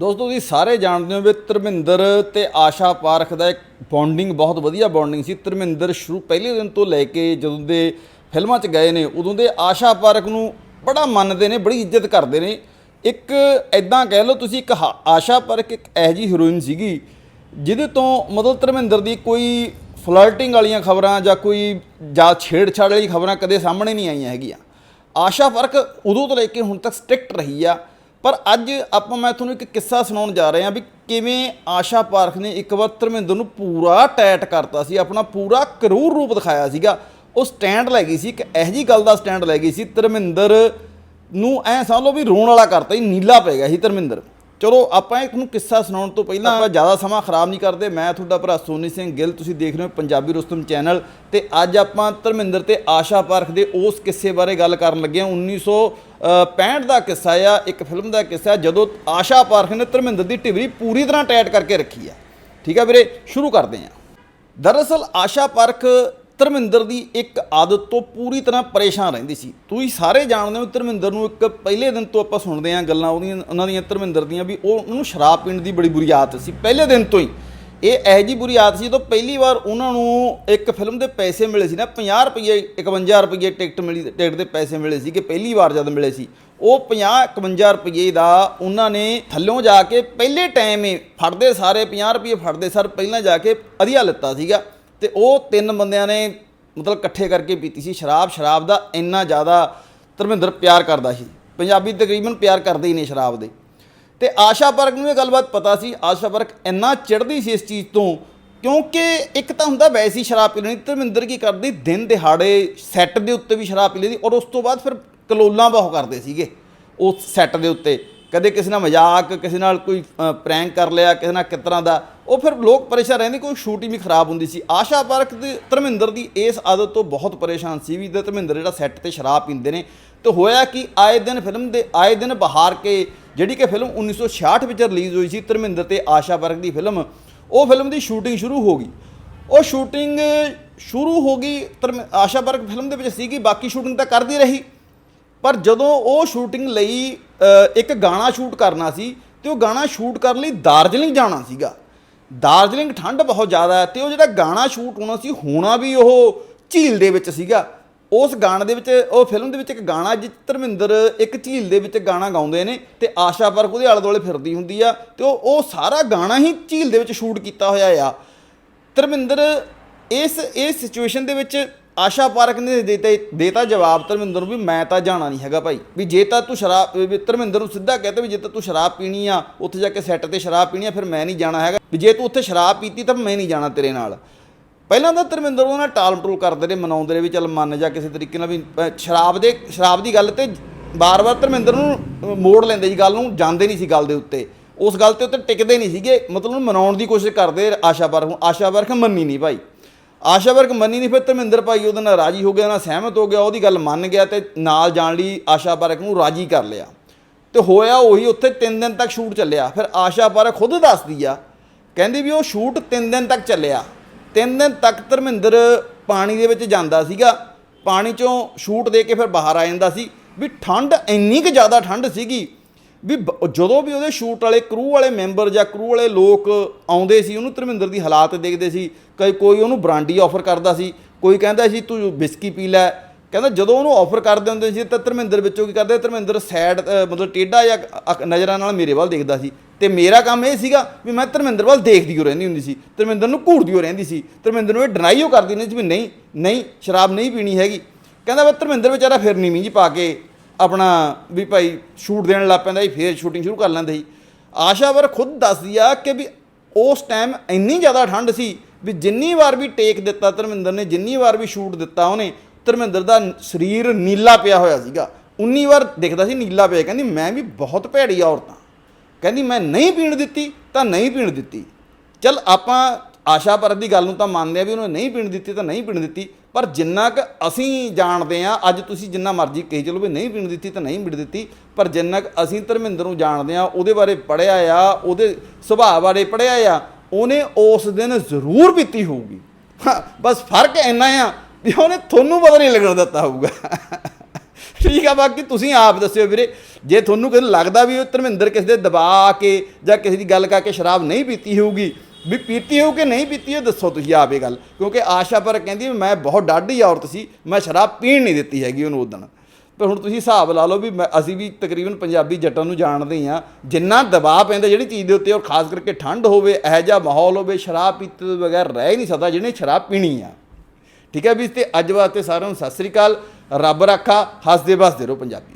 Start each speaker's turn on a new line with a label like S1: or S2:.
S1: ਦੋਸਤੋ ਤੁਸੀਂ ਸਾਰੇ ਜਾਣਦੇ ਹੋ ਵੀ ਧਰਮਿੰਦਰ ਤੇ ਆਸ਼ਾ ਪਾਰਖ ਦਾ ਇੱਕ ਬੌਂਡਿੰਗ ਬਹੁਤ ਵਧੀਆ ਬੌਂਡਿੰਗ ਸੀ। ਧਰਮਿੰਦਰ ਸ਼ੁਰੂ ਪਹਿਲੇ ਦਿਨ ਤੋਂ ਲੈ ਕੇ ਜਦੋਂ ਦੇ ਫਿਲਮਾਂ 'ਚ ਗਏ ਨੇ, ਉਦੋਂ ਦੇ ਆਸ਼ਾ ਪਾਰਖ ਨੂੰ ਬੜਾ ਮੰਨਦੇ ਨੇ, ਬੜੀ ਇੱਜ਼ਤ ਕਰਦੇ ਨੇ। ਇੱਕ ਐਦਾਂ ਕਹਿ ਲਓ, ਤੁਸੀਂ ਇੱਕ ਹਾ- ਆਸ਼ਾ ਪਾਰਖ ਇੱਕ ਇਹੋ ਜਿਹੀ ਹੀਰੋਇਨ ਸੀਗੀ, ਜਿਹਦੇ ਤੋਂ ਮਤਲਬ ਧਰਮਿੰਦਰ ਦੀ ਕੋਈ ਫਲਰਟਿੰਗ ਵਾਲੀਆਂ ਖਬਰਾਂ ਜਾਂ ਕੋਈ ਜਾਂ ਛੇੜਛਾੜ ਵਾਲੀ ਖਬਰਾਂ ਕਦੇ ਸਾਹਮਣੇ ਨਹੀਂ ਆਈਆਂ ਹੈਗੀਆਂ। ਆਸ਼ਾ ਫ਼ਰਕ ਉਦੋਂ ਤੋਂ ਲੈ ਕੇ ਹੁਣ ਤੱਕ ਸਟ੍ਰਿਕਟ ਰਹੀ ਆ। ਪਰ ਅੱਜ ਆਪਾਂ, ਮੈਂ ਤੁਹਾਨੂੰ ਇੱਕ ਕਿੱਸਾ ਸੁਣਾਉਣ ਜਾ ਰਹੇ ਹਾਂ ਵੀ ਕਿਵੇਂ ਆਸ਼ਾ ਪਾਰਖ ਨੇ ਇੱਕ ਵਾਰ ਧਰਮਿੰਦਰ ਨੂੰ ਪੂਰਾ ਟੈਟ ਕਰਤਾ ਸੀ, ਆਪਣਾ ਪੂਰਾ ਕਰੂਰ ਰੂਪ ਦਿਖਾਇਆ ਸੀਗਾ। ਉਹ ਸਟੈਂਡ ਲੈ ਗਈ ਸੀ, ਇੱਕ ਇਹੋ ਜਿਹੀ ਗੱਲ ਦਾ ਸਟੈਂਡ ਲੈ ਗਈ ਸੀ, ਧਰਮਿੰਦਰ ਨੂੰ ਐ ਸਮਝ ਲਓ ਵੀ ਰੋਣ ਵਾਲਾ ਕਰਤਾ, ਹੀ ਨੀਲਾ ਪੈ ਗਿਆ ਸੀ ਧਰਮਿੰਦਰ। ਚਲੋ ਆਪਾਂ ਇੱਕ ਨੂੰ ਕਿੱਸਾ ਸੁਣਾਉਣ ਤੋਂ ਪਹਿਲਾਂ ਆਪਾਂ ਜ਼ਿਆਦਾ ਸਮਾਂ ਖਰਾਬ ਨਹੀਂ ਕਰਦੇ। ਮੈਂ ਤੁਹਾਡਾ ਭਰਾ ਸੋਨੀ ਸਿੰਘ ਗਿੱਲ, ਤੁਸੀਂ ਦੇਖ ਰਹੇ ਹੋ ਪੰਜਾਬੀ ਰੁਸਤਮ ਚੈਨਲ। ਤੇ ਅੱਜ ਆਪਾਂ ਧਰਮਿੰਦਰ ਤੇ ਆਸ਼ਾ ਪਾਰਖ ਦੇ ਉਸ ਕਿੱਸੇ ਬਾਰੇ ਗੱਲ ਕਰਨ ਲੱਗੇ ਹਾਂ। 1965 ਦਾ ਕਿੱਸਾ ਆ, ਇੱਕ ਫਿਲਮ ਦਾ ਕਿੱਸਾ ਜਦੋਂ ਆਸ਼ਾ ਪਾਰਖ ਨੇ ਧਰਮਿੰਦਰ ਦੀ ਟਿਵਰੀ ਪੂਰੀ ਤਰ੍ਹਾਂ ਟਾਈਟ ਕਰਕੇ ਰੱਖੀ ਆ। ਠੀਕ ਆ ਵੀਰੇ, ਸ਼ੁਰੂ ਕਰਦੇ ਹਾਂ। ਦਰਅਸਲ ਆਸ਼ਾ ਪਾਰਖ ਧਰਮਿੰਦਰ ਦੀ ਇੱਕ ਆਦਤ ਤੋਂ ਪੂਰੀ ਤਰ੍ਹਾਂ ਪਰੇਸ਼ਾਨ ਰਹਿੰਦੀ ਸੀ। ਤੁਸੀਂ ਸਾਰੇ ਜਾਣਦੇ ਹੋ ਧਰਮਿੰਦਰ ਨੂੰ ਇੱਕ ਪਹਿਲੇ ਦਿਨ ਤੋਂ ਆਪਾਂ ਸੁਣਦੇ ਹਾਂ ਗੱਲਾਂ ਉਹਦੀਆਂ, ਉਹਨਾਂ ਦੀਆਂ, ਧਰਮਿੰਦਰ ਦੀਆਂ, ਵੀ ਉਹ ਉਹਨੂੰ ਸ਼ਰਾਬ ਪੀਣ ਦੀ ਬੜੀ ਬੁਰੀ ਆਦਤ ਸੀ। ਪਹਿਲੇ ਦਿਨ ਤੋਂ ਹੀ। ਇਹ ਇਹੋ ਜਿਹੀ ਬੁਰੀ ਆਦਤ ਸੀ ਜਦੋਂ ਪਹਿਲੀ ਵਾਰ ਉਹਨਾਂ ਨੂੰ ਇੱਕ ਫਿਲਮ ਦੇ ਪੈਸੇ ਮਿਲੇ ਸੀ ਨਾ 50 ਰੁਪਏ 51 ਰੁਪਏ ਟਿਕਟ ਮਿਲੀ, ਟਿਕਟ ਦੇ ਪੈਸੇ ਮਿਲੇ ਸੀ ਕਿ ਪਹਿਲੀ ਵਾਰ ਜਦ ਮਿਲੇ ਸੀ। ਉਹ 50 51 ਰੁਪਏ ਦਾ ਉਹਨਾਂ ਨੇ ਥੱਲੋਂ ਜਾ ਕੇ ਪਹਿਲੇ ਟਾਈਮ ਹੀ ਫੜਦੇ ਸਾਰੇ 50 ਰੁਪਏ ਫੜਦੇ ਸਰ, ਪਹਿਲਾਂ ਜਾ ਕੇ ਵਧੀਆ ਲਿੱਤਾ ਸੀਗਾ। ਤੇ ਉਹ ਤਿੰਨ ਬੰਦਿਆਂ ਨੇ ਮਤਲਬ ਇਕੱਠੇ ਕਰਕੇ ਪੀਤੀ ਸੀ ਸ਼ਰਾਬ। ਸ਼ਰਾਬ ਦਾ ਇੰਨਾ ਜ਼ਿਆਦਾ ਧਰਮਿੰਦਰ ਪਿਆਰ ਕਰਦਾ ਸੀ। ਪੰਜਾਬੀ ਤਕਰੀਬਨ ਪਿਆਰ ਕਰਦੇ ਹੀ ਨੇ ਸ਼ਰਾਬ ਦੇ। ਤੇ ਆਸ਼ਾ ਪਰਕ ਨੂੰ ਇਹ ਗੱਲਬਾਤ ਪਤਾ ਸੀ, ਆਸ਼ਾ ਪਰਕ ਇੰਨਾ ਚਿੜਦੀ ਸੀ ਇਸ ਚੀਜ਼ ਤੋਂ, ਕਿਉਂਕਿ ਇੱਕ ਤਾਂ ਹੁੰਦਾ ਵੈਸੀ ਹੀ ਸ਼ਰਾਬ ਪੀ ਲੈਣੀ, ਧਰਮਿੰਦਰ ਕੀ ਕਰਦੀ, ਦਿਨ ਦਿਹਾੜੇ ਸੈੱਟ ਦੇ ਉੱਤੇ ਵੀ ਸ਼ਰਾਬ ਪੀ ਲੈਂਦੀ ਔਰ ਉਸ ਤੋਂ ਬਾਅਦ ਫਿਰ ਕਲੋਲਾਂ ਬਹੁਤ ਕਰਦੇ ਸੀਗੇ, ਉਸ ਸੈੱਟ ਦੇ ਉੱਤੇ। ਕਦੇ ਕਿਸੇ ਨਾਲ ਮਜ਼ਾਕ, ਕਿਸੇ ਨਾਲ ਕੋਈ ਪ੍ਰੈਂਕ ਕਰ ਲਿਆ, ਕਿਸੇ ਨਾਲ ਕਿਸ ਦਾ, ਉਹ ਫਿਰ ਲੋਕ ਪਰੇਸ਼ਾਨ ਰਹਿੰਦੇ ਕੋਈ ਸ਼ੂਟਿੰਗ ਵੀ ਖਰਾਬ ਹੁੰਦੀ ਸੀ। ਆਸ਼ਾ ਪਾਰਕ ਦੇ ਧਰਮਿੰਦਰ ਦੀ ਇਸ ਆਦਤ ਤੋਂ ਬਹੁਤ ਪਰੇਸ਼ਾਨ ਸੀ ਵੀ ਧਰਮਿੰਦਰ ਜਿਹੜਾ ਸੈੱਟ ਤੇ ਸ਼ਰਾਬ ਪੀਂਦੇ ਨੇ। ਤੇ ਹੋਇਆ ਕਿ ਆਏ ਦਿਨ ਫਿਲਮ ਦੇ, ਆਏ ਦਿਨ ਬਹਾਰ ਕੇ ਜਿਹੜੀ ਕਿ ਫਿਲਮ 1966 ਵਿੱਚ ਰਿਲੀਜ਼ ਹੋਈ ਸੀ, ਧਰਮਿੰਦਰ ਤੇ ਆਸ਼ਾ ਪਾਰਕ ਦੀ ਫਿਲਮ, ਉਹ ਫਿਲਮ ਦੀ ਸ਼ੂਟਿੰਗ ਸ਼ੁਰੂ ਹੋ ਗਈ। ਉਹ ਸ਼ੂਟਿੰਗ ਸ਼ੁਰੂ ਹੋ ਗਈ, ਧਰਮ, ਆਸ਼ਾ ਪਾਰਕ ਫਿਲਮ ਦੇ ਵਿੱਚ ਸੀਗੀ, ਬਾਕੀ ਸ਼ੂਟਿੰਗ ਤਾਂ ਕਰਦੀ ਰਹੀ। ਪਰ ਜਦੋਂ ਉਹ ਸ਼ੂਟਿੰਗ ਲਈ ਇੱਕ ਗਾਣਾ ਸ਼ੂਟ ਕਰਨਾ ਸੀ ਤੇ ਉਹ ਗਾਣਾ ਸ਼ੂਟ ਕਰਨ ਲਈ ਦਾਰਜਲਿੰਗ ਜਾਣਾ ਸੀਗਾ। ਦਾਰਜਲਿੰਗ ਠੰਡ ਬਹੁਤ ਜ਼ਿਆਦਾ ਹੈ ਤੇ ਉਹ ਜਿਹੜਾ ਗਾਣਾ ਸ਼ੂਟ ਹੋਣਾ ਸੀ, ਹੋਣਾ ਵੀ ਉਹ ਝੀਲ ਦੇ ਵਿੱਚ ਸੀਗਾ। ਉਸ ਗਾਣੇ ਦੇ ਵਿੱਚ, ਉਹ ਫਿਲਮ ਦੇ ਵਿੱਚ ਇੱਕ ਗਾਣਾ ਜਿਸ ਧਰਮਿੰਦਰ ਇੱਕ ਝੀਲ ਦੇ ਵਿੱਚ ਗਾਣਾ ਗਾਉਂਦੇ ਨੇ ਤੇ ਆਸ਼ਾ ਪਰਖ ਉਹਦੇ ਆਲੇ ਦੁਆਲੇ ਫਿਰਦੀ ਹੁੰਦੀ ਆ ਤੇ ਉਹ ਉਹ ਸਾਰਾ ਗਾਣਾ ਹੀ ਝੀਲ ਦੇ ਵਿੱਚ ਸ਼ੂਟ ਕੀਤਾ ਹੋਇਆ ਆ। ਧਰਮਿੰਦਰ, ਇਸ ਇਸ ਸਿਚੁਏਸ਼ਨ ਦੇ ਵਿੱਚ ਆਸ਼ਾ ਪਾਰਕ ਨੇ ਦੇਤਾ ਦੇਤਾ ਜਵਾਬ, ਧਰਮਿੰਦਰ ਨੂੰ ਵੀ ਮੈਂ ਤਾਂ ਜਾਣਾ ਨਹੀਂ ਹੈਗਾ ਭਾਈ। ਵੀ ਜੇ ਤਾਂ ਤੂੰ ਸ਼ਰਾਬ ਵੀ ਧਰਮਿੰਦਰ ਨੂੰ ਸਿੱਧਾ ਕਹਤੇ ਵੀ ਜੇ ਤਾਂ ਤੂੰ ਸ਼ਰਾਬ ਪੀਣੀ ਆ, ਉੱਥੇ ਜਾ ਕੇ ਸੈੱਟ ਤੇ ਸ਼ਰਾਬ ਪੀਣੀ ਆ, ਫਿਰ ਮੈਂ ਨਹੀਂ ਜਾਣਾ ਹੈਗਾ। ਵੀ ਜੇ ਤੂੰ ਉੱਥੇ ਸ਼ਰਾਬ ਪੀਤੀ ਤਾਂ ਮੈਂ ਨਹੀਂ ਜਾਣਾ ਤੇਰੇ ਨਾਲ। ਪਹਿਲਾਂ ਤਾਂ ਧਰਮਿੰਦਰ ਉਹਨਾਂ ਨਾਲ ਟਾਲ ਮਟੋਲ ਕਰਦੇ ਨੇ ਮਨਾਉਂਦੇ ਨੇ ਵੀ ਚੱਲ ਮੰਨ ਜਾ ਕਿਸੇ ਤਰੀਕੇ ਨਾਲ ਵੀ ਸ਼ਰਾਬ ਦੇ ਸ਼ਰਾਬ ਦੀ ਗੱਲ ਤੇ ਬਾਰ-ਬਾਰ ਧਰਮਿੰਦਰ ਨੂੰ ਮੋੜ ਲੈਂਦੇ ਸੀ ਗੱਲ ਨੂੰ, ਜਾਂਦੇ ਨਹੀਂ ਸੀ ਗੱਲ ਦੇ ਉੱਤੇ। ਉਸ ਗੱਲ ਤੇ ਉੱਤੇ ਟਿਕਦੇ ਨਹੀਂ ਸੀਗੇ, ਮਤਲਬ ਉਹਨੂੰ ਮਨਾਉਣ ਦੀ ਕੋਸ਼ਿਸ਼ ਕਰਦੇ ਆਸ਼ਾ ਵਰਕ ਆਸ਼ਾ ਵਰਕ ਮੰਨੀ ਨਹੀਂ ਭਾਈ। ਆਸ਼ਾ ਵਰਕ ਮੰਨੀ ਨਹੀਂ, ਫਿਰ ਧਰਮਿੰਦਰ ਭਾਈ ਉਹਦੇ ਨਾਲ ਰਾਜੀ ਹੋ ਗਿਆ ਨਾਲ ਸਹਿਮਤ ਹੋ ਗਿਆ, ਉਹਦੀ ਗੱਲ ਮੰਨ ਗਿਆ ਤੇ ਨਾਲ ਜਾਣ ਲਈ ਆਸ਼ਾ ਵਰਕ ਨੂੰ ਰਾਜੀ ਕਰ ਲਿਆ। ਤੇ ਹੋਇਆ ਉਹੀ, ਉੱਥੇ 3 ਦਿਨ ਤੱਕ ਸ਼ੂਟ ਚੱਲਿਆ। ਫਿਰ ਆਸ਼ਾ ਵਰਕ ਖੁਦ ਦੱਸਦੀ ਆ, ਕਹਿੰਦੀ ਵੀ ਉਹ ਸ਼ੂਟ 3 ਦਿਨ ਤੱਕ ਚੱਲਿਆ। 3 ਦਿਨ ਤੱਕ ਧਰਮਿੰਦਰ ਪਾਣੀ ਦੇ ਵਿੱਚ ਜਾਂਦਾ ਸੀਗਾ, ਪਾਣੀ ਚੋਂ ਸ਼ੂਟ ਦੇ ਕੇ ਫਿਰ ਬਾਹਰ ਆ ਜਾਂਦਾ ਸੀ। ਵੀ ਠੰਡ ਇੰਨੀ ਕੁ ਜ਼ਿਆਦਾ ਠੰਡ ਸੀਗੀ ਵੀ ਜਦੋਂ ਵੀ ਉਹਦੇ ਸ਼ੂਟ ਵਾਲੇ ਕਰੂ ਵਾਲੇ ਮੈਂਬਰ ਜਾਂ ਕਰੂ ਵਾਲੇ ਲੋਕ ਆਉਂਦੇ ਸੀ, ਉਹਨੂੰ ਧਰਮਿੰਦਰ ਦੀ ਹਾਲਾਤ ਦੇਖਦੇ ਸੀ, ਕਈ ਕੋਈ ਉਹਨੂੰ ਬਰਾਂਡੀ ਆਫਰ ਕਰਦਾ ਸੀ, ਕੋਈ ਕਹਿੰਦਾ ਸੀ, ਤੂੰ ਬਿਸਕੀ ਪੀ ਲੈ। ਕਹਿੰਦਾ ਜਦੋਂ ਉਹਨੂੰ ਆਫਰ ਕਰਦੇ ਹੁੰਦੇ ਸੀ, ਤਾਂ ਧਰਮਿੰਦਰ ਵਿੱਚੋਂ ਕੀ ਕਰਦੇ, ਧਰਮਿੰਦਰ ਸੈਡ ਮਤਲਬ ਟੇਢਾ ਜਾਂ ਅੱਖ- ਨਜ਼ਰਾਂ ਨਾਲ ਮੇਰੇ ਵੱਲ ਦੇਖਦਾ ਸੀ। ਤੇ ਮੇਰਾ ਕੰਮ ਇਹ ਸੀਗਾ ਵੀ ਮੈਂ ਧਰਮਿੰਦਰ ਵੱਲ ਦੇਖਦੀ ਹੋ ਰਹਿੰਦੀ ਹੁੰਦੀ ਸੀ, ਧਰਮਿੰਦਰ ਨੂੰ ਘੂਰਦੀ ਹੋ ਰਹਿੰਦੀ ਸੀ। ਧਰਮਿੰਦਰ ਨੂੰ ਇਹ ਡਿਨਾਈ ਉਹ ਕਰਦੀ ਨਹੀਂ ਸੀ ਵੀ ਨਹੀਂ ਨਹੀਂ, ਸ਼ਰਾਬ ਨਹੀਂ ਪੀਣੀ ਹੈਗੀ। ਕਹਿੰਦਾ ਵੀ ਧਰਮਿੰਦਰ ਵਿਚਾਰਾ ਫਿਰ ਨੀਵੀਂ ਜੀ ਪਾ ਕੇ ਆਪਣਾ ਵੀ ਭਾਈ ਸ਼ੂਟ ਦੇਣ ਲੱਗ ਪੈਂਦਾ ਸੀ, ਫੇਰ ਸ਼ੂਟਿੰਗ ਸ਼ੁਰੂ ਕਰ ਲੈਂਦਾ ਸੀ। ਆਸ਼ਾ ਵਰ ਖੁਦ ਦੱਸਦੀ ਆ ਕਿ ਵੀ ਉਸ ਟਾਈਮ ਇੰਨੀ ਜ਼ਿਆਦਾ ਠੰਡ ਸੀ ਵੀ ਜਿੰਨੀ ਵਾਰ ਵੀ ਟੇਕ ਦਿੱਤਾ ਧਰਮਿੰਦਰ ਨੇ, ਜਿੰਨੀ ਵਾਰ ਵੀ ਸ਼ੂਟ ਦਿੱਤਾ ਉਹਨੇ, ਧਰਮਿੰਦਰ ਦਾ ਸਰੀਰ ਨੀਲਾ ਪਿਆ ਹੋਇਆ ਸੀਗਾ। 19 ਵਾਰ ਦਿਖਦਾ ਸੀ ਨੀਲਾ ਪਿਆ, ਕਹਿੰਦੀ ਮੈਂ ਵੀ ਬਹੁਤ ਭੈੜੀ ਔਰਤਾਂ ਕਹਿੰਦੀ ਮੈਂ ਨਹੀਂ ਪੀਣ ਦਿੱਤੀ ਤਾਂ ਨਹੀਂ ਪੀਣ ਦਿੱਤੀ। ਚਲ ਆਪਾਂ ਆਸ਼ਾ ਪਰਤ ਦੀ ਗੱਲ ਨੂੰ ਤਾਂ ਮੰਨਦੇ ਆ ਵੀ ਉਹਨੇ ਨਹੀਂ ਪੀਣ ਦਿੱਤੀ ਤਾਂ ਨਹੀਂ ਪੀਣ ਦਿੱਤੀ। ਪਰ ਜਿੰਨਾ ਕੁ ਅਸੀਂ ਜਾਣਦੇ ਆ ਅੱਜ ਤੁਸੀਂ ਜਿੰਨਾ ਮਰਜ਼ੀ ਕਹੀ ਚਲੋ ਵੀ ਨਹੀਂ ਪੀਣ ਦਿੱਤੀ ਤਾਂ ਨਹੀਂ ਪੀਣ ਦਿੱਤੀ ਪਰ ਜਿੰਨਾ ਕੁ ਅਸੀਂ ਧਰਮਿੰਦਰ ਨੂੰ ਜਾਣਦੇ ਆ ਉਹਦੇ ਬਾਰੇ ਪੜਿਆ ਆ ਉਹਦੇ ਸੁਭਾਅ ਬਾਰੇ ਪੜਿਆ ਆ ਉਹਨੇ ਉਸ ਦਿਨ ਜ਼ਰੂਰ ਪੀਤੀ ਹੋਊਗੀ। ਹਾਂ, ਬਸ ਫ਼ਰਕ ਇੰਨਾ ਆ ਵੀ ਉਹਨੇ ਤੁਹਾਨੂੰ ਪਤਾ ਨਹੀਂ ਲੱਗਣ ਦਿੱਤਾ ਹੋਊਗਾ। ਠੀਕ ਆ ਬਾਕੀ ਤੁਸੀਂ ਆਪ ਦੱਸਿਓ ਵੀਰੇ ਜੇ ਤੁਹਾਨੂੰ ਕਦੇ ਲੱਗਦਾ ਵੀ ਉਹ ਧਰਮਿੰਦਰ ਕਿਸੇ ਦੇ ਦਬਾ ਕੇ ਜਾਂ ਕਿਸੇ ਦੀ ਗੱਲ ਕਰਕੇ ਸ਼ਰਾਬ ਨਹੀਂ ਪੀਤੀ ਹੋਊਗੀ ਵੀ ਪੀਤੀ ਹੋ ਕਿ ਨਹੀਂ ਪੀਤੀ ਉਹ ਦੱਸੋ ਤੁਸੀਂ ਆਪ ਇਹ ਗੱਲ। ਕਿਉਂਕਿ ਆਸ਼ਾ ਪਰ ਕਹਿੰਦੀ ਵੀ ਮੈਂ ਬਹੁਤ ਡਾਢੀ ਔਰਤ ਸੀ, ਮੈਂ ਸ਼ਰਾਬ ਪੀਣ ਨਹੀਂ ਦਿੱਤੀ ਹੈਗੀ ਉਹਨੂੰ ਉਦਣ ਪਰ ਹੁਣ ਤੁਸੀਂ ਹਿਸਾਬ ਲਾ ਲਓ ਵੀ ਮੈਂ- ਅਸੀਂ ਵੀ ਤਕਰੀਬਨ ਪੰਜਾਬੀ ਜੱਟਾਂ ਨੂੰ ਜਾਣਦੇ ਹਾਂ ਜਿੰਨਾ ਦਬਾਅ ਪੈਂਦਾ ਜਿਹੜੀ ਚੀਜ਼ ਦੇ ਉੱਤੇ ਔਰ ਖਾਸ ਕਰਕੇ ਠੰਡ ਹੋਵੇ, ਇਹੋ ਜਿਹਾ ਮਾਹੌਲ ਹੋਵੇ, ਸ਼ਰਾਬ ਪੀਤੇ ਤੋਂ ਬਗੈਰ ਰਹਿ ਹੀ ਨਹੀਂ ਸਕਦਾ ਜਿਹਨੇ ਸ਼ਰਾਬ ਪੀਣੀ ਆ। ਠੀਕ ਹੈ ਵੀ ਤੇ ਅੱਜ ਵਾਸਤੇ ਸਾਰਿਆਂ ਨੂੰ ਸਤਿ ਸ੍ਰੀ ਅਕਾਲ, ਰੱਬ ਰੱਖਾ ਹੱਸਦੇ ਵਸਦੇ ਰਹੋ ਪੰਜਾਬੀ।